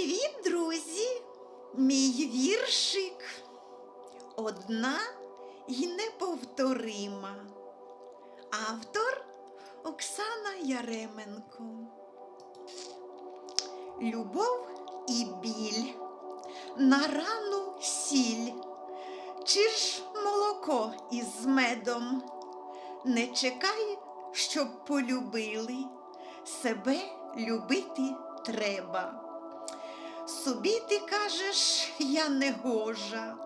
Привіт, друзі! Мій віршик одна й неповторима. Автор Оксана Яременко. Любов і біль на рану сіль. Чи ж молоко із медом? Не чекай, щоб полюбили. Себе любити треба. Собі ти кажеш, я не гожа,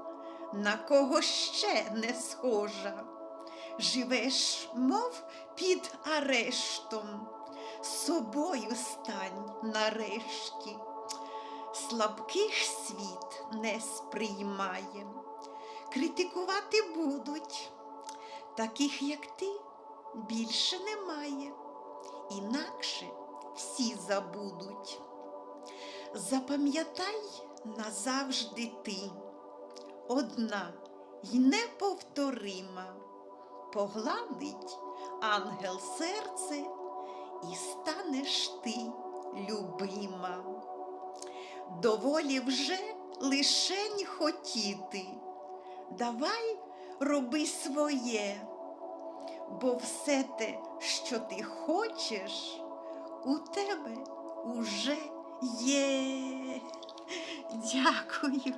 на кого ще не схожа. Живеш, мов під арештом, собою стань нарешті. Слабких світ не сприймає, критикувати будуть, таких, як ти, більше немає, інакше всі забудуть. Запам'ятай назавжди ти, одна й неповторима, погладить ангел серце і станеш ти любима. Доволі вже лишень хотіти, давай роби своє, бо все те, що ти хочеш, у тебе уже є. Дякую.